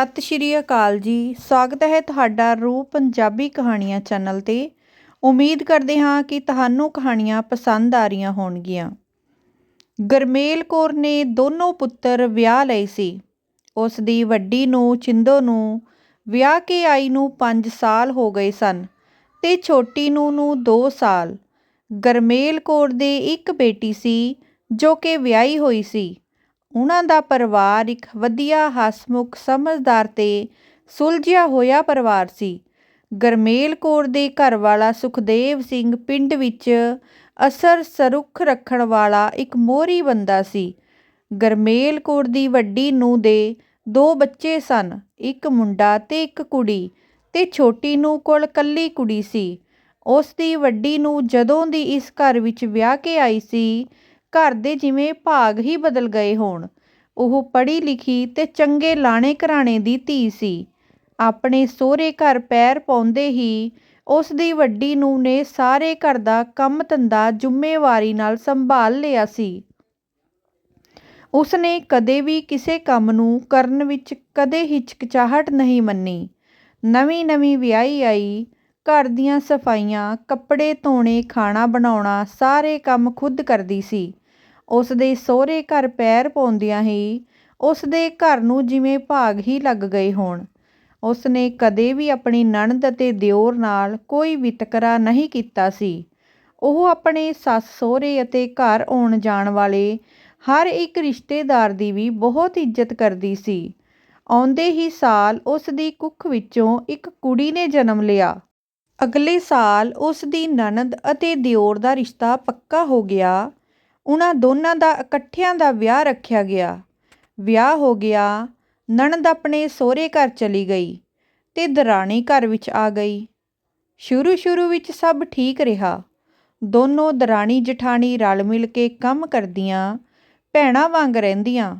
ਸਤਿ ਸ਼੍ਰੀ ਅਕਾਲ ਜੀ। ਸਵਾਗਤ ਹੈ ਤੁਹਾਡਾ ਰੂਹ ਪੰਜਾਬੀ ਕਹਾਣੀਆਂ ਚੈਨਲ ਤੇ। ਉਮੀਦ ਕਰਦੇ ਹਾਂ ਕਿ ਤੁਹਾਨੂੰ ਕਹਾਣੀਆਂ ਪਸੰਦ ਆ ਰਹੀਆਂ ਹੋਣਗੀਆਂ। ਗਰਮੇਲ ਕੌਰ ਨੇ ਦੋਨੋਂ ਪੁੱਤਰ ਵਿਆਹ ਲਏ ਸੀ। ਉਸ ਦੀ ਵੱਡੀ ਨੂੰ ਚਿੰਦੋ ਨੂੰ ਵਿਆਹ ਕੇ ਆਈ ਨੂੰ 5 ਸਾਲ ਹੋ ਗਏ ਸਨ ਤੇ ਛੋਟੀ ਨੂੰ ਨੂੰ 2 ਸਾਲ। ਗਰਮੇਲ ਕੌਰ ਦੇ ਇੱਕ ਬੇਟੀ ਸੀ ਜੋ ਕਿ ਵਿਆਹੀ ਹੋਈ ਸੀ। ਉਹਨਾਂ ਦਾ ਪਰਿਵਾਰ ਇੱਕ ਵਧੀਆ ਹਸਮੁਖ ਸਮਝਦਾਰ ਅਤੇ ਸੁਲਝਿਆ ਹੋਇਆ ਪਰਿਵਾਰ ਸੀ। ਗਰਮੇਲ ਕੌਰ ਦੇ ਘਰ ਵਾਲਾ ਸੁਖਦੇਵ ਸਿੰਘ ਪਿੰਡ ਵਿੱਚ ਅਸਰ ਸਰੁਖ ਰੱਖਣ ਵਾਲਾ ਇੱਕ ਮੋਹਰੀ ਬੰਦਾ ਸੀ। ਗਰਮੇਲ ਕੌਰ ਦੀ ਵੱਡੀ ਨੂੰ ਦੇ ਦੋ ਬੱਚੇ ਸਨ, ਇੱਕ ਮੁੰਡਾ ਤੇ ਇੱਕ ਕੁੜੀ ਤੇ ਛੋਟੀ ਨੂੰ ਕੋਲ ਕੱਲੀ ਕੁੜੀ ਸੀ। ਉਸ ਦੀ ਵੱਡੀ ਨੂੰ ਜਦੋਂ ਦੀ ਇਸ ਘਰ ਵਿੱਚ ਵਿਆਹ ਕੇ ਆਈ ਸੀ ਘਰ ਦੇ ਜਿਵੇਂ ਭਾਗ ਹੀ ਬਦਲ ਗਏ ਹੋਣ। ਉਹ ਪੜ੍ਹੀ ਲਿਖੀ ਅਤੇ ਚੰਗੇ ਲਾਣੇ ਘਰਾਣੇ ਦੀ ਧੀ ਸੀ। ਆਪਣੇ ਸਹੁਰੇ ਘਰ ਪੈਰ ਪਾਉਂਦੇ ਹੀ ਉਸ ਦੀ ਵੱਡੀ ਨੂੰ ਨੇ ਸਾਰੇ ਘਰ ਦਾ ਕੰਮ ਧੰਦਾ ਜ਼ਿੰਮੇਵਾਰੀ ਨਾਲ ਸੰਭਾਲ ਲਿਆ ਸੀ। ਉਸਨੇ ਕਦੇ ਵੀ ਕਿਸੇ ਕੰਮ ਨੂੰ ਕਰਨ ਵਿੱਚ ਕਦੇ ਹਿਚਕਚਾਹਟ ਨਹੀਂ ਮੰਨੀ। ਨਵੀਂ ਨਵੀਂ ਵਿਆਹੀ ਆਈ, ਘਰ ਦੀਆਂ ਸਫਾਈਆਂ, ਕੱਪੜੇ ਧੋਣੇ, ਖਾਣਾ ਬਣਾਉਣਾ, ਸਾਰੇ ਕੰਮ ਖੁਦ ਕਰਦੀ ਸੀ। ਉਸ ਦੇ ਸਹੁਰੇ ਘਰ ਪੈਰ ਪਾਉਂਦਿਆਂ ਹੀ ਉਸ ਦੇ ਘਰ ਨੂੰ ਜਿਵੇਂ ਭਾਗ ਹੀ ਲੱਗ ਗਏ ਹੋਣ। ਉਸ ਨੇ ਕਦੇ ਵੀ ਆਪਣੀ ਨਣਦ ਅਤੇ ਦਿਓਰ ਨਾਲ ਕੋਈ ਵਿਤਕਰਾ ਨਹੀਂ ਕੀਤਾ ਸੀ। ਉਹ ਆਪਣੇ ਸੱਸ ਸਹੁਰੇ ਅਤੇ ਘਰ ਆਉਣ ਜਾਣ ਵਾਲੇ ਹਰ ਇੱਕ ਰਿਸ਼ਤੇਦਾਰ ਦੀ ਵੀ ਬਹੁਤ ਇੱਜ਼ਤ ਕਰਦੀ ਸੀ। ਆਉਂਦੇ ਹੀ ਸਾਲ ਉਸ ਦੀ ਕੁੱਖ ਵਿੱਚੋਂ ਇੱਕ ਕੁੜੀ ਨੇ ਜਨਮ ਲਿਆ। ਅਗਲੇ ਸਾਲ ਉਸ ਦੀ ਨਣਦ ਅਤੇ ਦਿਓਰ ਦਾ ਰਿਸ਼ਤਾ ਪੱਕਾ ਹੋ ਗਿਆ। ਉਹਨਾਂ ਦੋਨਾਂ ਦਾ ਇਕੱਠਿਆਂ ਦਾ ਵਿਆਹ ਰੱਖਿਆ ਗਿਆ। ਵਿਆਹ ਹੋ ਗਿਆ, ਨਣਦ ਆਪਣੇ ਸਹੁਰੇ ਘਰ ਚਲੀ ਗਈ ਅਤੇ ਦਰਾਣੀ ਘਰ ਵਿੱਚ ਆ ਗਈ। ਸ਼ੁਰੂ ਸ਼ੁਰੂ ਵਿੱਚ ਸਭ ਠੀਕ ਰਿਹਾ। ਦੋਨੋਂ ਦਰਾਣੀ ਜਠਾਣੀ ਰਲ ਮਿਲ ਕੇ ਕੰਮ ਕਰਦੀਆਂ, ਭੈਣਾਂ ਵਾਂਗ ਰਹਿੰਦੀਆਂ।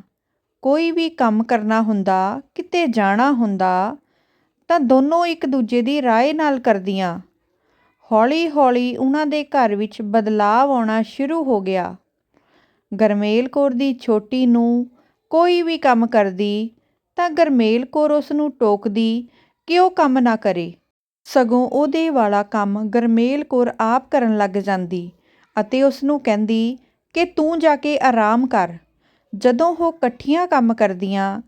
ਕੋਈ ਵੀ ਕੰਮ ਕਰਨਾ ਹੁੰਦਾ, ਕਿਤੇ ਜਾਣਾ ਹੁੰਦਾ, ਤਾਂ ਦੋਨੋਂ ਇੱਕ ਦੂਜੇ ਦੀ ਰਾਏ ਨਾਲ ਕਰਦੀਆਂ। ਹੌਲੀ ਹੌਲੀ ਉਹਨਾਂ ਦੇ ਘਰ ਵਿੱਚ ਬਦਲਾਵ ਆਉਣਾ ਸ਼ੁਰੂ ਹੋ ਗਿਆ। ਗਰਮੇਲ ਕੌਰ ਦੀ ਛੋਟੀ ਨੂੰ ਕੋਈ ਵੀ ਕੰਮ ਕਰਦੀ ਤਾਂ ਗੁਰਮੇਲ ਕੌਰ ਉਸ ਨੂੰ ਟੋਕਦੀ ਕਿ ਉਹ ਕੰਮ ਨਾ ਕਰੇ। ਸਗੋਂ ਉਹਦੇ ਵਾਲਾ ਕੰਮ ਗੁਰਮੇਲ ਕੌਰ ਆਪ ਕਰਨ ਲੱਗ ਜਾਂਦੀ ਅਤੇ ਉਸ ਨੂੰ ਕਹਿੰਦੀ ਕਿ ਤੂੰ ਜਾ ਕੇ ਆਰਾਮ ਕਰ। ਜਦੋਂ ਉਹ ਇਕੱਠੀਆਂ ਕੰਮ ਕਰਦੀਆਂ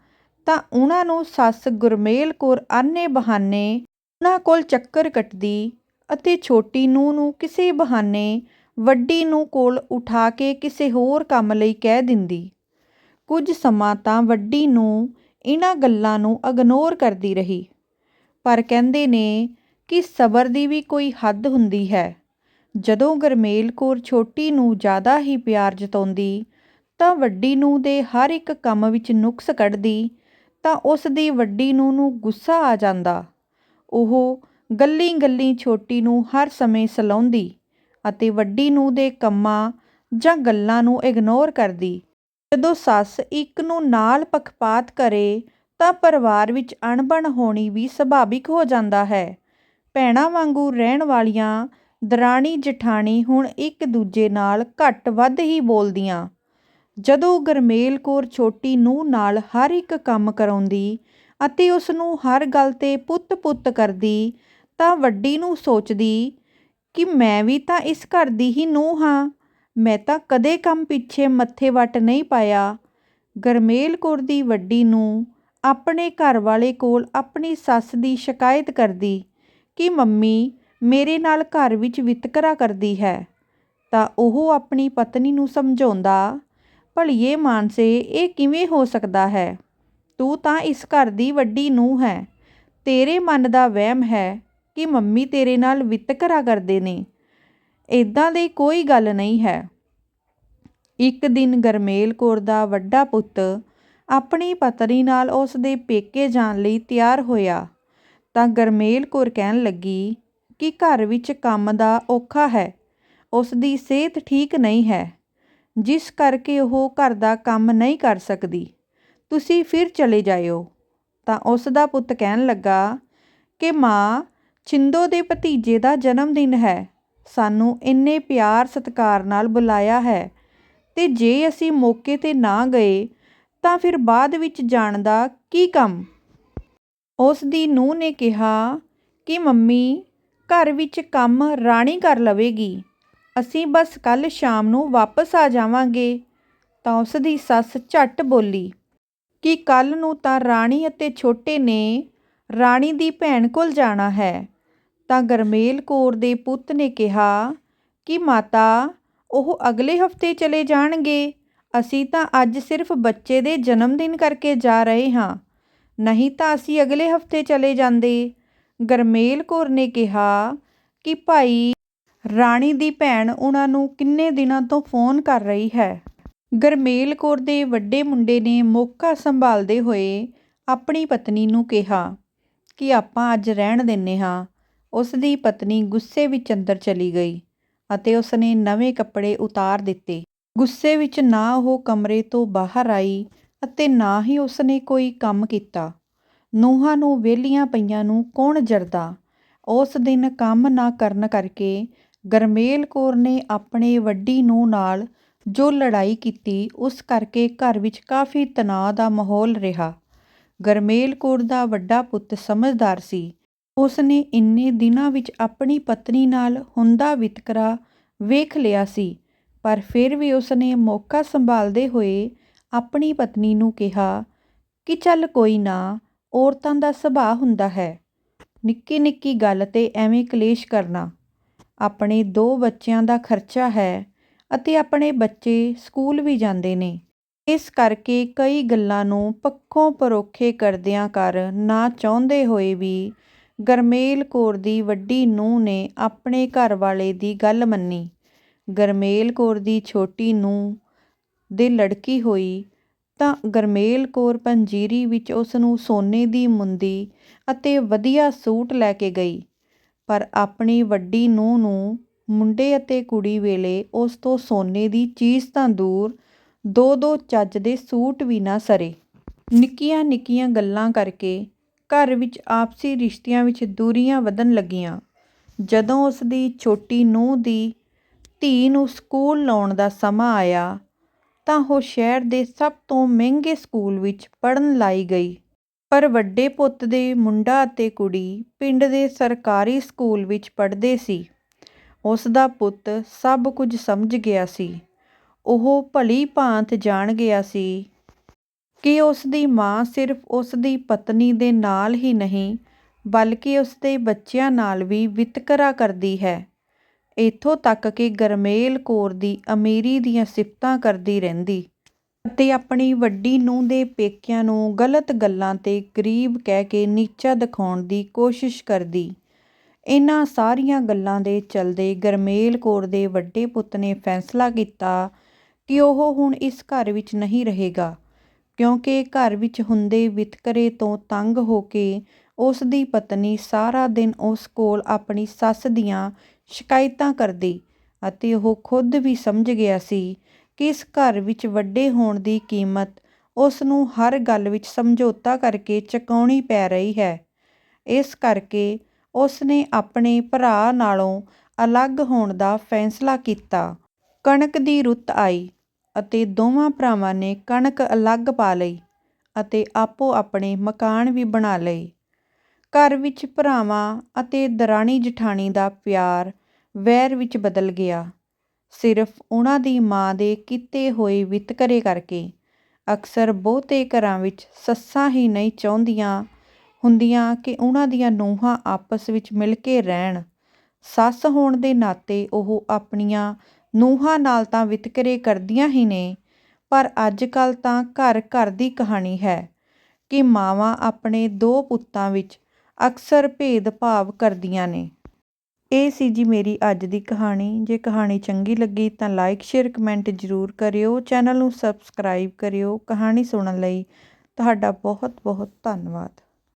ਤਾਂ ਉਹਨਾਂ ਨੂੰ ਸੱਸ ਗੁਰਮੇਲ ਕੌਰ ਆਨੇ ਬਹਾਨੇ ਉਹਨਾਂ ਕੋਲ ਚੱਕਰ ਕੱਟਦੀ ਅਤੇ ਛੋਟੀ ਨੂੰ ਨੂੰ ਕਿਸੇ ਬਹਾਨੇ ਵੱਡੀ ਨੂੰ ਕੋਲ ਉਠਾ ਕੇ ਕਿਸੇ ਹੋਰ ਕੰਮ ਲਈ ਕਹਿ ਦਿੰਦੀ। ਕੁਝ ਸਮਾਂ ਤਾਂ ਵੱਡੀ ਨੂੰ ਇਹਨਾਂ ਗੱਲਾਂ ਨੂੰ ਅਗਨੋਰ ਕਰਦੀ ਰਹੀ। ਪਰ ਕਹਿੰਦੇ ਨੇ ਕਿ ਸਬਰ ਦੀ ਵੀ ਕੋਈ ਹੱਦ ਹੁੰਦੀ ਹੈ। ਜਦੋਂ ਗਰਮੇਲ ਕੌਰ ਛੋਟੀ ਨੂੰ ਜ਼ਿਆਦਾ ਹੀ ਪਿਆਰ ਜਤਾਉਂਦੀ, ਤਾਂ ਵੱਡੀ ਨੂੰ ਦੇ ਹਰ ਇੱਕ ਕੰਮ ਵਿੱਚ ਨੁਕਸ ਕੱਢਦੀ, ਤਾਂ ਉਸ ਦੀ ਵੱਡੀ ਨੂੰ ਨੂੰ ਗੁੱਸਾ ਆ ਜਾਂਦਾ। ਉਹ ਗੱਲੀ ਗੱਲੀ ਛੋਟੀ ਨੂੰ ਹਰ ਸਮੇਂ ਸਲਾਉਂਦੀ। ਅਤੇ ਵੱਡੀ ਨੂੰਹ ਦੇ ਕੰਮਾਂ ਜਾਂ ਗੱਲਾਂ ਨੂੰ ਇਗਨੋਰ ਕਰਦੀ। ਜਦੋਂ ਸੱਸ ਇੱਕ ਨੂੰ ਨਾਲ ਪੱਖਪਾਤ ਕਰੇ, ਤਾਂ ਪਰਿਵਾਰ ਵਿੱਚ ਅਣਬਣ ਹੋਣੀ ਵੀ ਸੁਭਾਵਿਕ ਹੋ ਜਾਂਦਾ ਹੈ। ਭੈਣਾਂ ਵਾਂਗੂ ਰਹਿਣ ਵਾਲੀਆਂ ਦਰਾਣੀ ਜਠਾਣੀ ਹੁਣ ਇੱਕ ਦੂਜੇ ਨਾਲ ਘੱਟ ਵੱਧ ਹੀ ਬੋਲਦੀਆਂ। ਜਦੋਂ ਗਰਮੇਲ ਕੌਰ ਛੋਟੀ ਨੂੰਹ ਨਾਲ ਹਰ ਇੱਕ ਕੰਮ ਕਰਾਉਂਦੀ ਅਤੇ ਉਸ ਨੂੰ ਹਰ ਗੱਲ ਤੇ ਪੁੱਤ-ਪੁੱਤ ਕਰਦੀ, ਤਾਂ ਵੱਡੀ ਨੂੰ ਸੋਚਦੀ ਕਿ ਮੈਂ ਵੀ ਤਾਂ ਇਸ ਘਰ ਦੀ ਹੀ ਨੂੰਹ ਹਾਂ। ਮੈਂ ਤਾਂ ਕਦੇ ਕੰਮ ਪਿੱਛੇ ਮੱਥੇ ਵੱਟ ਨਹੀਂ ਪਾਇਆ। ਗਰਮੇਲ ਕੌਰ ਦੀ ਵੱਡੀ ਨੂੰ ਆਪਣੇ ਘਰ ਵਾਲੇ ਕੋਲ ਆਪਣੀ ਸੱਸ ਦੀ ਸ਼ਿਕਾਇਤ ਕਰਦੀ ਕਿ ਮੰਮੀ ਮੇਰੇ ਨਾਲ ਘਰ ਵਿੱਚ ਵਿਤਕਰਾ ਕਰਦੀ ਹੈ। ਤਾਂ ਉਹ ਆਪਣੀ ਪਤਨੀ ਨੂੰ ਸਮਝਾਉਂਦਾ, ਭਲੀਏ ਮਾਨਸੇ, ਇਹ ਕਿਵੇਂ ਹੋ ਸਕਦਾ ਹੈ? ਤੂੰ ਤਾਂ ਇਸ ਘਰ ਦੀ ਵੱਡੀ ਨੂੰਹ ਹੈ। ਤੇਰੇ ਮਨ ਦਾ ਵਹਿਮ ਹੈ। ਕਿ ਮੰਮੀ ਤੇਰੇ ਨਾਲ ਵਿਤਕਰਾ ਕਰਦੇ ਨੇ। ਇੱਦਾਂ ਦੀ ਕੋਈ ਗੱਲ ਨਹੀਂ ਹੈ। ਇੱਕ ਦਿਨ ਗਰਮੇਲ ਕੌਰ ਦਾ ਵੱਡਾ ਪੁੱਤ ਆਪਣੀ ਪਤਨੀ ਨਾਲ ਉਸ ਦੇ ਪੇਕੇ ਜਾਣ ਲਈ ਤਿਆਰ ਹੋਇਆ ਤਾਂ ਗਰਮੇਲ ਕੌਰ ਕਹਿਣ ਲੱਗੀ ਕਿ ਘਰ ਵਿੱਚ ਕੰਮ ਦਾ ਔਖਾ ਹੈ ਉਸ ਦੀ ਸਿਹਤ ਠੀਕ ਨਹੀਂ ਹੈ, ਜਿਸ ਕਰਕੇ ਉਹ ਘਰ ਦਾ ਕੰਮ ਨਹੀਂ ਕਰ ਸਕਦੀ। ਤੁਸੀਂ ਫਿਰ ਚਲੇ ਜਾਇਓ। ਤਾਂ ਉਸ ਦਾ ਪੁੱਤ ਕਹਿਣ ਲੱਗਾ ਕਿ ਮਾਂ ਛਿੰਦੋ ਦੇ ਭਤੀਜੇ ਦਾ ਜਨਮ ਦਿਨ ਹੈ। ਸਾਨੂੰ ਇੰਨੇ ਪਿਆਰ ਸਤਿਕਾਰ ਨਾਲ ਬੁਲਾਇਆ ਹੈ ਅਤੇ ਜੇ ਅਸੀਂ ਮੌਕੇ ਤੇ ਨਾ ਗਏ, ਤਾਂ ਫਿਰ ਬਾਅਦ ਵਿੱਚ ਜਾਣ ਦਾ ਕੀ ਕੰਮ? ਉਸ ਦੀ ਨੂੰਹ ਨੇ ਕਿਹਾ ਕਿ, ਮੰਮੀ, ਘਰ ਵਿੱਚ ਕੰਮ ਰਾਣੀ ਕਰ ਲਵੇਗੀ। ਅਸੀਂ ਬਸ ਕੱਲ੍ਹ ਸ਼ਾਮ ਨੂੰ ਵਾਪਸ ਆ ਜਾਵਾਂਗੇ। ਤਾਂ ਉਸ ਦੀ ਸੱਸ ਝੱਟ ਬੋਲੀ ਕਿ, ਕੱਲ੍ਹ ਨੂੰ ਤਾਂ ਰਾਣੀ ਅਤੇ ਛੋਟੇ ਨੇ ਰਾਣੀ ਦੀ ਭੈਣ ਕੋਲ ਜਾਣਾ ਹੈ। ਤਾਂ ਗਰਮੇਲ ਕੌਰ ਦੇ ਪੁੱਤ ਨੇ ਕਿਹਾ ਕਿ ਮਾਤਾ, ਉਹ ਅਗਲੇ ਹਫ਼ਤੇ ਚਲੇ ਜਾਣਗੇ। ਅਸੀਂ ਤਾਂ ਅੱਜ ਸਿਰਫ ਬੱਚੇ ਦੇ ਜਨਮ ਦਿਨ ਕਰਕੇ ਜਾ ਰਹੇ ਹਾਂ। ਨਹੀਂ ਤਾਂ ਅਸੀਂ ਅਗਲੇ ਹਫ਼ਤੇ ਚਲੇ ਜਾਂਦੇ। ਗਰਮੇਲ ਕੌਰ ਨੇ ਕਿਹਾ ਕਿ ਭਾਈ, ਰਾਣੀ ਦੀ ਭੈਣ ਉਹਨਾਂ ਨੂੰ ਕਿੰਨੇ ਦਿਨਾਂ ਤੋਂ ਫੋਨ ਕਰ ਰਹੀ ਹੈ। ਗਰਮੇਲ ਕੌਰ ਦੇ ਵੱਡੇ ਮੁੰਡੇ ਨੇ ਮੌਕਾ ਸੰਭਾਲਦੇ ਹੋਏ ਆਪਣੀ ਪਤਨੀ ਨੂੰ ਕਿਹਾ ਕਿ ਆਪਾਂ ਅੱਜ ਰਹਿਣ ਦਿੰਨੇ ਹਾਂ। ਉਸ ਦੀ ਪਤਨੀ ਗੁੱਸੇ ਵਿੱਚ ਅੰਦਰ ਚਲੀ ਗਈ ਅਤੇ ਉਸਨੇ ਨਵੇਂ ਕੱਪੜੇ ਉਤਾਰ ਦਿੱਤੇ। ਗੁੱਸੇ ਵਿੱਚ ਨਾ ਉਹ ਕਮਰੇ ਤੋਂ ਬਾਹਰ ਆਈ ਅਤੇ ਨਾ ਹੀ ਉਸਨੇ ਕੋਈ ਕੰਮ ਕੀਤਾ। ਨੂੰਹਾਂ ਨੂੰ ਵਿਹਲੀਆਂ ਪਈਆਂ ਨੂੰ ਕੌਣ ਜਰਦਾ? ਉਸ ਦਿਨ ਕੰਮ ਨਾ ਕਰਨ ਕਰਕੇ ਗਰਮੇਲ ਕੌਰ ਨੇ ਆਪਣੇ ਵੱਡੀ ਨੂੰਹ ਨਾਲ ਜੋ ਲੜਾਈ ਕੀਤੀ, ਉਸ ਕਰਕੇ ਘਰ ਵਿੱਚ ਕਾਫੀ ਤਣਾਅ ਦਾ ਮਾਹੌਲ ਰਿਹਾ। ਗਰਮੇਲ ਕੌਰ ਦਾ ਵੱਡਾ ਪੁੱਤ ਸਮਝਦਾਰ ਸੀ ਉਸ ਨੇ ਇੰਨੇ ਦਿਨਾਂ ਵਿੱਚ ਆਪਣੀ ਪਤਨੀ ਨਾਲ ਹੁੰਦਾ ਵਿਤਕਰਾ ਵੇਖ ਲਿਆ ਸੀ, ਪਰ ਫਿਰ ਵੀ ਉਸ ਨੇ ਮੌਕਾ ਸੰਭਾਲਦੇ ਹੋਏ ਆਪਣੀ ਪਤਨੀ ਨੂੰ ਕਿਹਾ ਕਿ ਚੱਲ ਕੋਈ ਨਾ, ਔਰਤਾਂ ਦਾ ਸੁਭਾਅ ਹੁੰਦਾ ਹੈ। ਨਿੱਕੀ ਨਿੱਕੀ ਗੱਲ ਤੇ ਐਵੇਂ ਕਲੇਸ਼ ਕਰਨਾ। ਆਪਣੇ ਦੋ ਬੱਚਿਆਂ ਦਾ ਖਰਚਾ ਹੈ ਅਤੇ ਆਪਣੇ ਬੱਚੇ ਸਕੂਲ ਵੀ ਜਾਂਦੇ ਨੇ। ਇਸ ਕਰਕੇ ਕਈ ਗੱਲਾਂ ਨੂੰ ਪੱਖੋਂ ਪਰੋਖੇ ਕਰਦਿਆਂ ਕਰ ਨਾ ਚਾਹੁੰਦੇ ਹੋਏ ਵੀ ਗਰਮੇਲ ਕੌਰ ਦੀ ਵੱਡੀ ਨੂੰਹ ਨੇ ਆਪਣੇ ਘਰ ਵਾਲੇ ਦੀ ਗੱਲ ਮੰਨੀ। ਗਰਮੇਲ ਕੌਰ ਦੀ ਛੋਟੀ ਨੂੰਹ ਦੇ ਲੜਕੀ ਹੋਈ ਤਾਂ ਗਰਮੇਲ ਕੌਰ ਪੰਜੀਰੀ ਵਿੱਚ ਉਸ ਨੂੰ ਸੋਨੇ ਦੀ ਮੁੰਦੀ ਅਤੇ ਵਧੀਆ ਸੂਟ ਲੈ ਕੇ ਗਈ, ਪਰ ਆਪਣੀ ਵੱਡੀ ਨੂੰਹ ਨੂੰ ਮੁੰਡੇ ਅਤੇ ਕੁੜੀ ਵੇਲੇ ਉਸ ਤੋਂ ਸੋਨੇ ਦੀ ਚੀਜ਼ ਤਾਂ ਦੂਰ ਦੋ ਦੋ ਚੱਜ ਦੇ ਸੂਟ ਵੀ ਨਾ ਸਰੇ। ਨਿੱਕੀਆਂ ਨਿੱਕੀਆਂ ਗੱਲਾਂ ਕਰਕੇ ਘਰ ਵਿੱਚ ਆਪਸੀ ਰਿਸ਼ਤਿਆਂ ਵਿੱਚ ਦੂਰੀਆਂ ਵਧਣ ਲੱਗੀਆਂ। ਜਦੋਂ ਉਸ ਦੀ ਛੋਟੀ ਨੂੰਹ ਦੀ ਧੀ ਨੂੰ ਸਕੂਲ ਲਾਉਣ ਦਾ ਸਮਾਂ ਆਇਆ, ਤਾਂ ਉਹ ਸ਼ਹਿਰ ਦੇ ਸਭ ਤੋਂ ਮਹਿੰਗੇ ਸਕੂਲ ਵਿੱਚ ਪੜ੍ਹਨ ਲਾਈ ਗਈ। ਪਰ ਵੱਡੇ ਪੁੱਤ ਦੇ ਮੁੰਡਾ ਅਤੇ ਕੁੜੀ ਪਿੰਡ ਦੇ ਸਰਕਾਰੀ ਸਕੂਲ ਵਿੱਚ ਪੜ੍ਹਦੇ ਸੀ। ਉਸ ਦਾ ਪੁੱਤ ਸਭ ਕੁਝ ਸਮਝ ਗਿਆ ਸੀ। ਉਹ ਭਲੀ ਭਾਂਤ ਜਾਣ ਗਿਆ ਸੀ ਕਿ ਉਸ ਦੀ ਮਾਂ ਸਿਰਫ ਉਸ ਦੀ ਪਤਨੀ ਦੇ ਨਾਲ ਹੀ ਨਹੀਂ, ਬਲਕਿ ਉਸ ਦੇ ਬੱਚਿਆਂ ਨਾਲ ਵੀ ਵਿਤਕਰਾ ਕਰਦੀ ਹੈ। ਇੱਥੋਂ ਤੱਕ ਕਿ ਗਰਮੇਲ ਕੌਰ ਦੀ ਅਮੀਰੀ ਦੀਆਂ ਸਿਫਤਾਂ ਕਰਦੀ ਰਹਿੰਦੀ ਅਤੇ ਆਪਣੀ ਵੱਡੀ ਨੂੰਹ ਦੇ ਪੇਕਿਆਂ ਨੂੰ ਗਲਤ ਗੱਲਾਂ ਤੇ ਗਰੀਬ ਕਹਿ ਕੇ ਨੀਚਾ ਦਿਖਾਉਣ ਦੀ ਕੋਸ਼ਿਸ਼ ਕਰਦੀ। ਇਹਨਾਂ ਸਾਰੀਆਂ ਗੱਲਾਂ ਦੇ ਚਲਦੇ ਗਰਮੇਲ ਕੌਰ ਦੇ ਵੱਡੇ ਪੁੱਤ ਨੇ ਫੈਸਲਾ ਕੀਤਾ ਕਿ ਉਹ ਹੁਣ ਇਸ ਘਰ ਵਿੱਚ ਨਹੀਂ ਰਹੇਗਾ। ਕਿਉਂਕਿ ਘਰ ਵਿੱਚ ਹੁੰਦੇ ਵਿਤਕਰੇ ਤੋਂ ਤੰਗ ਹੋ ਕੇ ਉਸ ਦੀ ਪਤਨੀ ਸਾਰਾ ਦਿਨ ਉਸ ਕੋਲ ਆਪਣੀ ਸੱਸ ਦੀਆਂ ਸ਼ਿਕਾਇਤਾਂ ਕਰਦੀ ਅਤੇ ਉਹ ਖੁਦ ਵੀ ਸਮਝ ਗਿਆ ਸੀ ਕਿ ਇਸ ਘਰ ਵਿੱਚ ਵੱਡੇ ਹੋਣ ਦੀ ਕੀਮਤ ਉਸ ਨੂੰ ਹਰ ਗੱਲ ਵਿੱਚ ਸਮਝੌਤਾ ਕਰਕੇ ਚੁਕਾਉਣੀ ਪੈ ਰਹੀ ਹੈ। ਇਸ ਕਰਕੇ ਉਸ ਨੇ ਆਪਣੇ ਭਰਾ ਨਾਲੋਂ ਅਲੱਗ ਹੋਣ ਦਾ ਫੈਸਲਾ ਕੀਤਾ। ਕਣਕ ਦੀ ਰੁੱਤ ਆਈ। ਅਤੇ ਦੋਵਾਂ ਭਰਾਵਾਂ ਨੇ ਕਣਕ ਅਲੱਗ ਪਾ ਲਈ ਅਤੇ ਆਪੋ ਆਪਣੇ ਮਕਾਨ ਵੀ ਬਣਾ ਲਏ। ਘਰ ਵਿੱਚ ਭਰਾਵਾਂ ਅਤੇ ਦਰਾਣੀ ਜਠਾਣੀ ਦਾ ਪਿਆਰ ਵੈਰ ਵਿੱਚ ਬਦਲ ਗਿਆ। ਸਿਰਫ ਉਹਨਾਂ ਦੀ ਮਾਂ ਦੇ ਕੀਤੇ ਹੋਏ ਵਿਤਕਰੇ ਕਰਕੇ ਅਕਸਰ ਬਹੁਤੇ ਘਰਾਂ ਵਿੱਚ ਸੱਸਾਂ ਹੀ ਨਹੀਂ ਚਾਹੁੰਦੀਆਂ ਹੁੰਦੀਆਂ ਕਿ ਉਹਨਾਂ ਦੀਆਂ ਨੂੰਹਾਂ ਆਪਸ ਵਿੱਚ ਮਿਲ ਕੇ ਰਹਿਣ। ਸੱਸ ਹੋਣ ਦੇ ਨਾਤੇ ਉਹ ਆਪਣੀਆਂ ਨੂੰਹਾਂ ਨਾਲ ਤਾਂ ਵਿਤਕਰੇ ਕਰਦੀਆਂ ਹੀ ਨੇ, ਪਰ ਅੱਜ ਕੱਲ੍ਹ ਤਾਂ ਘਰ ਘਰ ਦੀ ਕਹਾਣੀ ਹੈ ਕਿ ਮਾਵਾਂ ਆਪਣੇ ਦੋ ਪੁੱਤਾਂ ਵਿੱਚ ਅਕਸਰ ਭੇਦਭਾਵ ਕਰਦੀਆਂ ਨੇ। ਇਹ ਸੀ ਜੀ ਮੇਰੀ ਅੱਜ ਦੀ ਕਹਾਣੀ। ਜੇ ਕਹਾਣੀ ਚੰਗੀ ਲੱਗੀ ਤਾਂ ਲਾਈਕ ਸ਼ੇਅਰ ਕਮੈਂਟ ਜ਼ਰੂਰ ਕਰਿਓ। ਚੈਨਲ ਨੂੰ ਸਬਸਕ੍ਰਾਈਬ ਕਰਿਓ। ਕਹਾਣੀ ਸੁਣਨ ਲਈ ਤੁਹਾਡਾ ਬਹੁਤ ਬਹੁਤ ਧੰਨਵਾਦ।